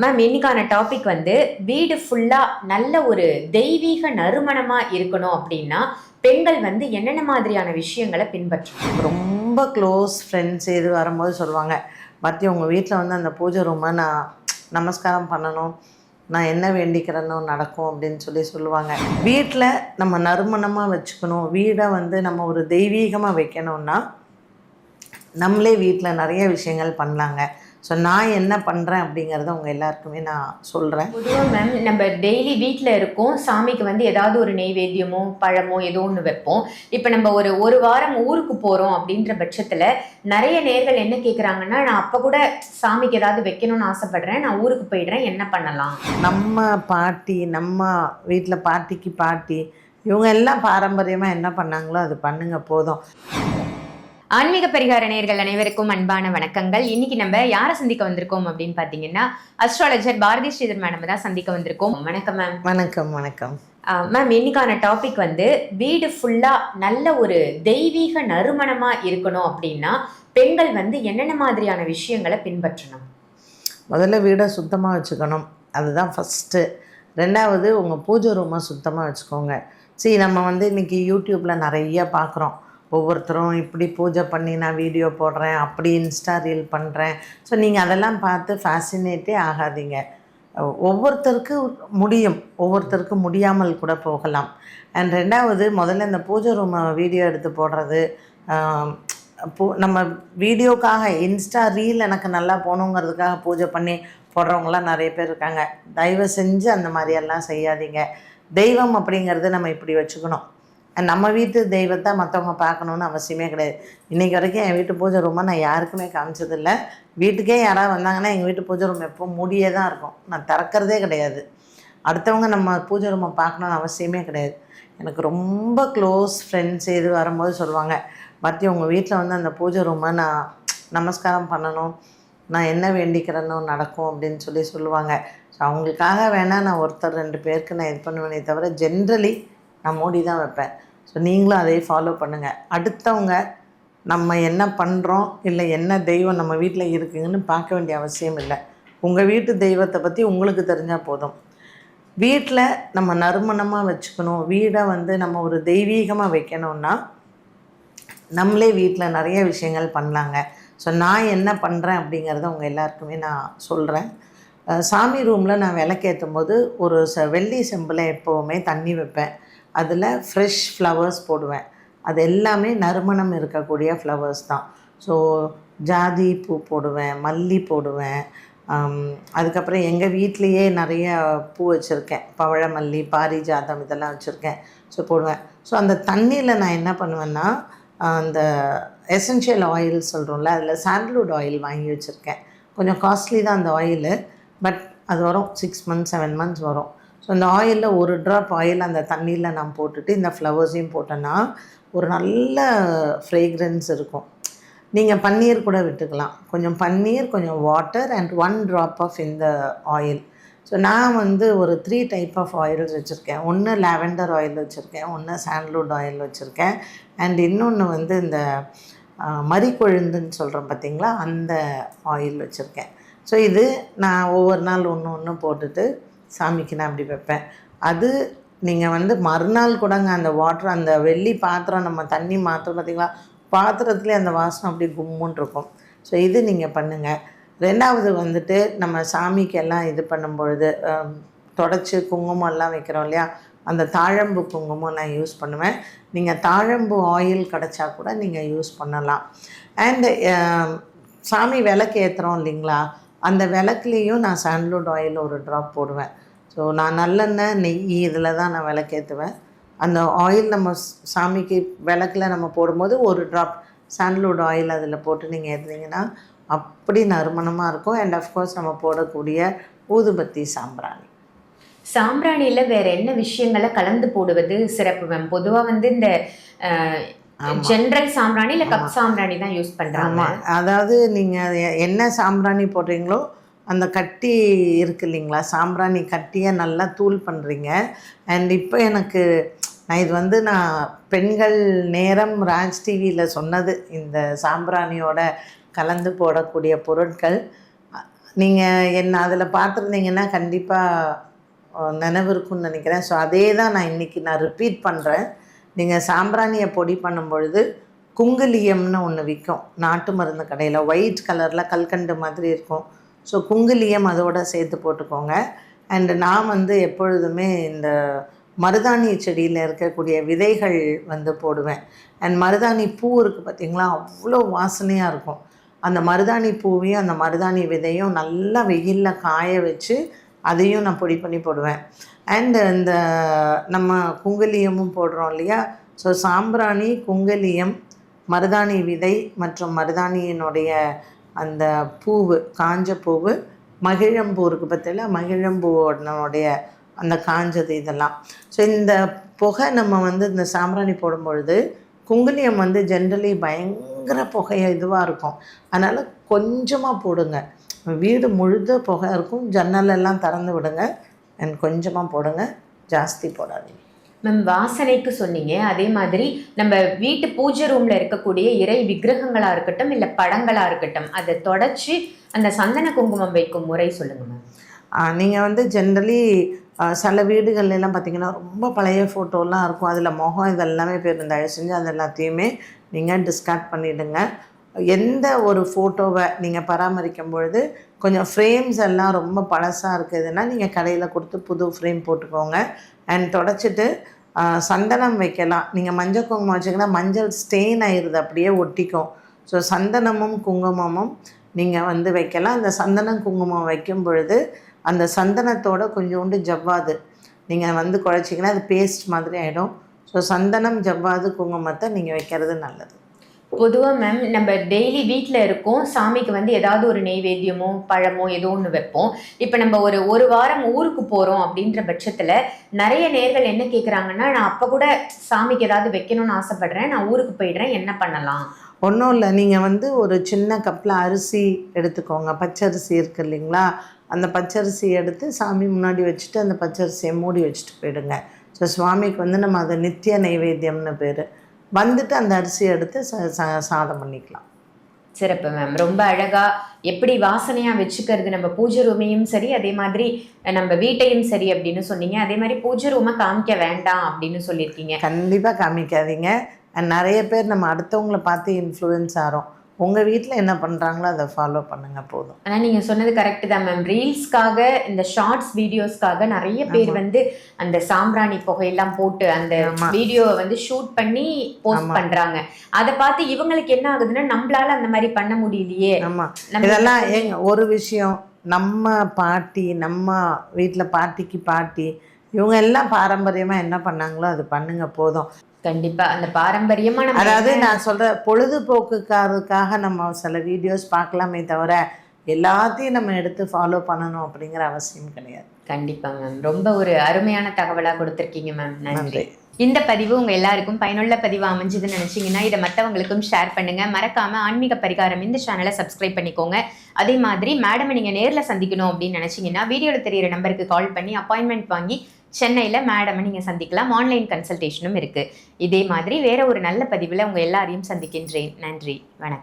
Ma'am இன்னைக்கான topic வந்து வீடு ஃபுல்லாக நல்ல ஒரு தெய்வீக நறுமணமாக இருக்கணும் அப்படின்னா பெண்கள் வந்து என்னென்ன மாதிரியான விஷயங்களை பின்பற்றணும்? ரொம்ப க்ளோஸ் ஃப்ரெண்ட்ஸ் இது வரும்போது சொல்லுவாங்க. பத்தி உங்கள் வீட்டில் வந்து அந்த பூஜை ரூமை நான் நமஸ்காரம் பண்ணணும் நான் என்ன வேண்டிக்கிறேனோ நடக்கும் அப்படின்னு சொல்லி சொல்லுவாங்க. வீட்டில் நம்ம நறுமணமாக வச்சுக்கணும் வீடை வந்து நம்ம ஒரு தெய்வீகமாக வைக்கணும்னா நம்மளே வீட்டில் நிறைய விஷயங்கள் பண்ணலாங்க. ஸோ நான் என்ன பண்ணுறேன் அப்படிங்கிறத உங்கள் எல்லாருக்குமே நான் சொல்கிறேன் பொதுவாக மேம் நம்ம டெய்லி வீட்டில் இருக்கோம். சாமிக்கு வந்து ஏதாவது ஒரு நெய்வேத்தியமோ பழமோ ஏதோ ஒன்று வைப்போம். இப்போ நம்ம ஒரு ஒரு வாரம் ஊருக்கு போகிறோம் அப்படின்ற பட்சத்தில் நிறைய நேர்கள் என்ன கேட்குறாங்கன்னா நான் அப்போ கூட சாமிக்கு ஏதாவது வைக்கணும்னு ஆசைப்படுறேன். நான் ஊருக்கு போயிடுறேன். என்ன பண்ணலாம்? நம்ம பாட்டி நம்ம வீட்டில் பாட்டிக்கு பாட்டி இவங்க எல்லாம் பாரம்பரியமாக என்ன பண்ணாங்களோ அது பண்ணுங்க போதும். ஆன்மீக பரிகார நேயர்கள் அனைவருக்கும் அன்பான வணக்கங்கள். இன்னைக்கு நம்ம யாரை சந்திக்க வந்திருக்கோம் அப்படின்னு பார்த்தீங்கன்னா அஸ்ட்ராலஜர் பாரதி ஸ்ரீதர் மேடம் தான் சந்திக்க வந்திருக்கோம். வணக்கம் மேம் வணக்கம் வணக்கம். மேம் இன்னைக்கான டாபிக் வந்து வீடு ஃபுல்லாக நல்ல ஒரு தெய்வீக நறுமணமாக இருக்கணும் அப்படின்னா பெண்கள் வந்து என்னென்ன மாதிரியான விஷயங்களை பின்பற்றணும்? முதல்ல வீடை சுத்தமாக வச்சுக்கணும். அதுதான் ஃபஸ்ட்டு ரெண்டாவது உங்கள் பூஜை ரூமை சுத்தமாக வச்சுக்கோங்க. சரி நம்ம வந்து இன்றைக்கி யூடியூப்பில் நிறைய பார்க்குறோம். ஒவ்வொருத்தரும் இப்படி பூஜை பண்ணி நான் வீடியோ போடுறேன் அப்படி இன்ஸ்டா ரீல் பண்ணுறேன் ஸோ நீங்கள் அதெல்லாம் பார்த்து ஃபேசினேட்டே ஆகாதீங்க. ஒவ்வொருத்தருக்கு முடியும். ஒவ்வொருத்தருக்கு முடியாமல் கூட போகலாம். அண்ட் ரெண்டாவது முதல்ல இந்த பூஜை ரூமை வீடியோ எடுத்து போடுறது பூ நம்ம வீடியோக்காக இன்ஸ்டா ரீல் எனக்கு நல்லா போகணுங்கிறதுக்காக பூஜை பண்ணி போடுறவங்களாம் நிறைய பேர் இருக்காங்க. தயவு செஞ்சு அந்த மாதிரியெல்லாம் செய்யாதீங்க. தெய்வம் அப்படிங்கிறது நம்ம இப்படி வச்சுக்கணும். நம்ம வீட்டு தெய்வத்தை மற்றவங்க பார்க்கணுன்னு அவசியமே கிடையாது. இன்றைக்கி வரைக்கும் என் வீட்டு பூஜை ரூமை நான் யாருக்குமே காமிச்சதில்ல. வீட்டுக்கே யாராவது வந்தாங்கன்னா எங்கள் வீட்டு பூஜை ரூம் எப்போ மூடியே தான் இருக்கும். நான் திறக்கிறதே கிடையாது. அடுத்தவங்க நம்ம பூஜை ரூமை பார்க்கணுன்னு அவசியமே கிடையாது. எனக்கு ரொம்ப க்ளோஸ் ஃப்ரெண்ட்ஸ் இது வரும்போது சொல்லுவாங்க பத்தி உங்கள் வீட்டில் வந்து அந்த பூஜை ரூமை நான் நமஸ்காரம் பண்ணணும். நான் என்ன வேண்டிக்கிறேனோ நடக்கும் அப்படின்னு சொல்லி சொல்லுவாங்க. ஸோ அவங்களுக்காக வேணால் நான் ஒருத்தர் ரெண்டு பேருக்கு நான் இது பண்ணுவேனே தவிர ஜென்ரலி நான் மோடி தான் வைப்பேன். ஸோ நீங்களும் அதை ஃபாலோ பண்ணுங்கள் அடுத்தவங்க நம்ம என்ன பண்ணுறோம் இல்லை என்ன தெய்வம் நம்ம வீட்டில் இருக்குங்கன்னு பார்க்க வேண்டிய அவசியம் இல்லை. உங்கள் வீட்டு தெய்வத்தை பற்றி உங்களுக்கு தெரிஞ்சால் போதும். வீட்டில் நம்ம நறுமணமாக வச்சுக்கணும். வீடை வந்து நம்ம ஒரு தெய்வீகமாக வைக்கணும்னா நம்மளே வீட்டில் நிறைய விஷயங்கள் பண்ணலாங்க. ஸோ நான் என்ன பண்ணுறேன் அப்படிங்கிறத உங்கள் எல்லாருக்குமே நான் சொல்கிறேன் சாமி ரூமில் நான் விளக்கேற்றும் போது ஒரு ச வெள்ளி செம்பில் எப்போவுமே தண்ணி வைப்பேன். அதில் ஃப்ரெஷ் ஃப்ளவர்ஸ் போடுவேன். அது எல்லாமே நறுமணம் இருக்கக்கூடிய ஃப்ளவர்ஸ் தான். ஸோ ஜாதி பூ போடுவேன் மல்லி போடுவேன். அதுக்கப்புறம் எங்கள் வீட்லேயே நிறைய பூ வச்சுருக்கேன். பவழமல்லி பாரிஜாதம் இதெல்லாம் வச்சுருக்கேன். ஸோ போடுவேன். ஸோ அந்த தண்ணியில் நான் என்ன பண்ணுவேன்னா அந்த எசென்ஷியல் ஆயில் சொல்கிறோம்ல அதில் சாண்டல்வுட் ஆயில் வாங்கி வச்சுருக்கேன். கொஞ்சம் காஸ்ட்லி தான் அந்த ஆயிலு பட் அது வரும் சிக்ஸ் மந்த்ஸ் செவன் மந்த்ஸ் வரும். ஸோ அந்த ஆயிலில் ஒரு ட்ராப் ஆயில் அந்த தண்ணியில் நான் போட்டுட்டு இந்த ஃப்ளவர்ஸையும் போட்டேன்னா ஒரு நல்ல ஃப்ரேக்ரன்ஸ் இருக்கும். நீங்கள் பன்னீர் கூட விட்டுக்கலாம். கொஞ்சம் பன்னீர் கொஞ்சம் water and one drop of இந்த ஆயில் ஸோ நான் வந்து ஒரு த்ரீ டைப் ஆஃப் ஆயில்ஸ் வச்சுருக்கேன். ஒன்று லாவெண்டர் ஆயில் வச்சுருக்கேன். ஒன்று சாண்ட்லூட் ஆயில் வச்சுருக்கேன். அண்ட் இன்னொன்று வந்து இந்த மறிக்கொழுந்துன்னு சொல்கிறோம் பார்த்தீங்களா அந்த ஆயில் வச்சுருக்கேன். ஸோ இது நான் ஒவ்வொரு நாள் ஒன்று ஒன்று போட்டுட்டு சாமிக்கு நான் அப்படி வைப்பேன். அது நீங்கள் வந்து மறுநாள் கூடங்க அந்த வாட்டர் அந்த வெள்ளி பாத்திரம் நம்ம தண்ணி மாத்திரம் பார்த்தீங்களா பாத்திரத்துலேயே அந்த வாசனை அப்படியே கும்முன்னு இருக்கும். ஸோ இது நீங்கள் பண்ணுங்கள் ரெண்டாவது வந்துட்டு நம்ம சாமிக்கு எல்லாம் இது பண்ணும்பொழுது தொடச்சி குங்குமம் எல்லாம் வைக்கிறோம் இல்லையா? அந்த தாழம்பு குங்குமம் நான் யூஸ் பண்ணுவேன். நீங்கள் தாழம்பு ஆயில் கிடச்சா கூட நீங்கள் யூஸ் பண்ணலாம். அண்டு சாமி விளக்கு ஏற்றுறோம் இல்லைங்களா? அந்த விளக்குலேயும் நான் சாண்டல்வுட் ஆயில் ஒரு ட்ராப் போடுவேன். ஸோ நான் நல்லெண்ணெய் நெய் இதில் தான் நான் விளக்கேற்றுவேன் அந்த ஆயில் நம்ம சாமிக்கு விளக்கில் நம்ம போடும்போது ஒரு ட்ராப் சாண்டல்வுட் ஆயில் அதில் போட்டு நீங்கள் ஏற்றுனீங்கன்னா அப்படி நறுமணமாக இருக்கும். அண்ட் அஃப்கோர்ஸ் நம்ம போடக்கூடிய ஊதுபத்தி சாம்பிராணி. சாம்பிராணியில் வேற என்ன விஷயங்களை கலந்து போடுவது சிறப்பு மேம் பொதுவாக வந்து இந்த. ஜென்ரல் சாம்பிராணி இல்லை கப் சாம்பிராணி தான் யூஸ் பண்ணுறாங்க அதாவது நீங்கள் என்ன சாம்பிராணி போடுறீங்களோ அந்த கட்டி இருக்கு இல்லைங்களா? சாம்பிராணி கட்டியை நல்லா தூள் பண்ணுறீங்க அண்ட் இப்போ எனக்கு நான் இது வந்து நான் பெண்கள் நேரம் ராஜ் டிவியில் சொன்னது இந்த சாம்பிராணியோட கலந்து போடக்கூடிய பொருட்கள். நீங்கள் என்ன அதில் பார்த்துருந்தீங்கன்னா கண்டிப்பாக நினைவு இருக்கும்னு நினைக்கிறேன். ஸோ அதே தான் நான் இன்றைக்கி நான் ரிப்பீட் பண்ணுறேன் நீங்கள் சாம்பிராணியை பொடி பண்ணும் பொழுது குங்குலியம்னு ஒன்று விற்கும் நாட்டு மருந்து கடையில் ஒயிட் கலரில் கல்கண்டு மாதிரி இருக்கும். ஸோ குங்குலியம் அதோட சேர்த்து போட்டுக்கோங்க. அண்டு நான் வந்து எப்பொழுதுமே இந்த மருதாணி செடியில் இருக்கக்கூடிய விதைகள் வந்து போடுவேன். அண்ட் மருதாணி பூ இருக்குது பார்த்திங்களா அவ்வளோ வாசனையாக இருக்கும். அந்த மருதாணி பூவையும் அந்த மருதாணி விதையும் நல்லா வெயிலில் காய வச்சு அதையும் நான் பொடி பண்ணி போடுவேன். அண்டு இந்த நம்ம குங்குலியமும் போடுறோம் இல்லையா? ஸோ சாம்பிராணி குங்குலியம் மருதாணி விதை மற்றும் மருதாணியினுடைய அந்த பூவு காஞ்ச பூவு மகிழம்பூ இருக்குது பார்த்தீங்களா? மகிழம்பூனுடைய அந்த காஞ்சது இதெல்லாம். ஸோ இந்த புகை நம்ம வந்து இந்த சாம்பிராணி போடும்பொழுது குங்குலியம் வந்து ஜென்ரலி பயங்கர புகையை இதுவாக இருக்கும். அதனால் கொஞ்சமாக போடுங்க. வீடு முழுத புகை இருக்கும். ஜன்னலெல்லாம் திறந்து விடுங்க. அண்ட் கொஞ்சமாக போடுங்க. ஜாஸ்தி போடாதீங்க. மேம் வாசனைக்கு சொன்னீங்க. அதே மாதிரி நம்ம வீட்டு பூஜை ரூமில் இருக்கக்கூடிய இறை விக்கிரகங்களாக இருக்கட்டும் இல்லை படங்களாக இருக்கட்டும் அதை தொடச்சி அந்த சந்தன குங்குமம் வைக்கும் முறை சொல்லுங்கள் மேம். நீங்கள் வந்து ஜென்ரலி சில வீடுகள்லாம் பார்த்தீங்கன்னா ரொம்ப பழைய ஃபோட்டோலாம் இருக்கும். அதில் முகம் இதெல்லாமே பேர் தயவு செஞ்சு அது எல்லாத்தையுமே நீங்கள் டிஸ்கார்ட் பண்ணிவிடுங்க எந்த ஒரு ஃபோட்டோவை நீங்கள் பராமரிக்கும் பொழுது கொஞ்சம் ஃப்ரேம்ஸ் எல்லாம் ரொம்ப பழசாக இருக்குதுன்னா நீங்கள் கடையில் கொடுத்து புது ஃப்ரேம் போட்டுக்கோங்க. அண்ட் தொடச்சிட்டு சந்தனம் வைக்கலாம். நீங்கள் மஞ்சள் குங்குமம் வச்சிங்கன்னா மஞ்சள் ஸ்டெயின் ஆயிடுது அப்படியே ஒட்டிக்கும். ஸோ சந்தனமும் குங்குமமும் நீங்கள் வந்து வைக்கலாம். அந்த சந்தனம் குங்குமம் வைக்கும் பொழுது அந்த சந்தனத்தோட கொஞ்சோண்டு ஜவ்வாது நீங்கள் வந்து குழச்சிங்கன்னா அது பேஸ்ட் மாதிரி ஆகிடும் ஸோ சந்தனம் ஜவ்வாது குங்குமத்தை நீங்கள் வைக்கிறது நல்லது. பொதுவாக மேம் நம்ம டெய்லி வீட்டில் இருக்கோம். சாமிக்கு வந்து ஏதாவது ஒரு நெய்வேத்தியமோ பழமோ ஏதோ ஒன்று வைப்போம். இப்போ நம்ம ஒரு ஒரு வாரம் ஊருக்கு போகிறோம் அப்படின்ற பட்சத்தில் நிறைய நேர்கள் என்ன கேட்குறாங்கன்னா நான் அப்போ கூட சாமிக்கு ஏதாவது வைக்கணும்னு ஆசைப்படுறேன். நான் ஊருக்கு போயிடுறேன். என்ன பண்ணலாம்? ஒன்றும் இல்லை. நீங்கள் வந்து ஒரு சின்ன கப்பில் அரிசி எடுத்துக்கோங்க. பச்சரிசி இருக்கு இல்லைங்களா? அந்த பச்சரிசி எடுத்து சாமி முன்னாடி வச்சுட்டு அந்த பச்சரிசியை மூடி வச்சுட்டு போயிடுங்க. ஸோ சுவாமிக்கு வந்து நம்ம அதை நித்திய நைவேத்தியம்னு பேர். வந்துட்டு அந்த அரிசியை எடுத்து சாதம் பண்ணிக்கலாம். சிறப்பு மேம் ரொம்ப அழகா எப்படி வாசனையா வச்சுக்கிறது நம்ம பூஜை ரூமையும் சரி அதே மாதிரி நம்ம வீட்டையும் சரி அப்படின்னு சொன்னீங்க. அதே மாதிரி பூஜை ரூமை காமிக்க வேண்டாம் அப்படின்னு சொல்லியிருக்கீங்க. கண்டிப்பாக காமிக்காதீங்க. நிறைய பேர் நம்ம அடுத்தவங்கள பார்த்து இன்ஃப்ளூயன்ஸ் ஆகிறோம் உங்கள் வீட்டில் என்ன பண்ணுறாங்களோ அதை ஃபாலோ பண்ணுங்கள் போதும் ஆனா நீங்க சொன்னது கரெக்ட் தான் மேம் ரீல்ஸ்க்காக இந்த ஷார்ட்ஸ் வீடியோஸ்க்காக நிறைய பேர். வந்து அந்த சாம்பிராணி புகையெல்லாம் போட்டு அந்த. வீடியோவை வந்து ஷூட் பண்ணி போஸ்ட் ஆமா. பண்றாங்க அதை பார்த்து இவங்களுக்கு என்ன ஆகுதுன்னா நம்மளால அந்த மாதிரி பண்ண முடியலையே ஆமாம் இதெல்லாம் ஏங்க ஒரு விஷயம் நம்ம பாட்டி நம்ம வீட்டில் பாட்டிக்கு பாட்டி இவங்க எல்லாம் பாரம்பரியமாக என்ன பண்ணாங்களோ அது பண்ணுங்க போதும். கண்டிப்பா அந்த பாரம்பரியமா அதாவது நான் சொல்ற பொழுதுபோக்குக்காரதுக்காக நம்ம சில வீடியோஸ் பார்க்கலாமே தவிர எல்லாத்தையும் நம்ம எடுத்து ஃபாலோ பண்ணணும் அப்படிங்கிற அவசியம் கிடையாது. கண்டிப்பா மேம் ரொம்ப ஒரு அருமையான தகவலா கொடுத்திருக்கீங்க மேம் நன்றி. இந்த பதிவு உங்க எல்லாருக்கும் பயனுள்ள பதிவு அமைஞ்சதுன்னு நினைச்சீங்கன்னா இதை மற்றவங்களுக்கும் ஷேர் பண்ணுங்க. மறக்காம ஆன்மீக பரிகாரம் இந்த சேனலை சப்ஸ்கிரைப் பண்ணிக்கோங்க. அதே மாதிரி மேடம் நீங்க நேர்ல சந்திக்கணும் அப்படின்னு நினைச்சீங்கன்னா வீடியோல தெரியிற நம்பருக்கு கால் பண்ணி அப்பாயின்மெண்ட் வாங்கி சென்னையில் மேடமை நீங்கள் சந்திக்கலாம். ஆன்லைன் கன்சல்டேஷனும் இருக்குது இதே மாதிரி வேறு ஒரு நல்ல பதிவில் உங்கள் எல்லாரையும் சந்திக்கின்றேன். நன்றி. வணக்கம்.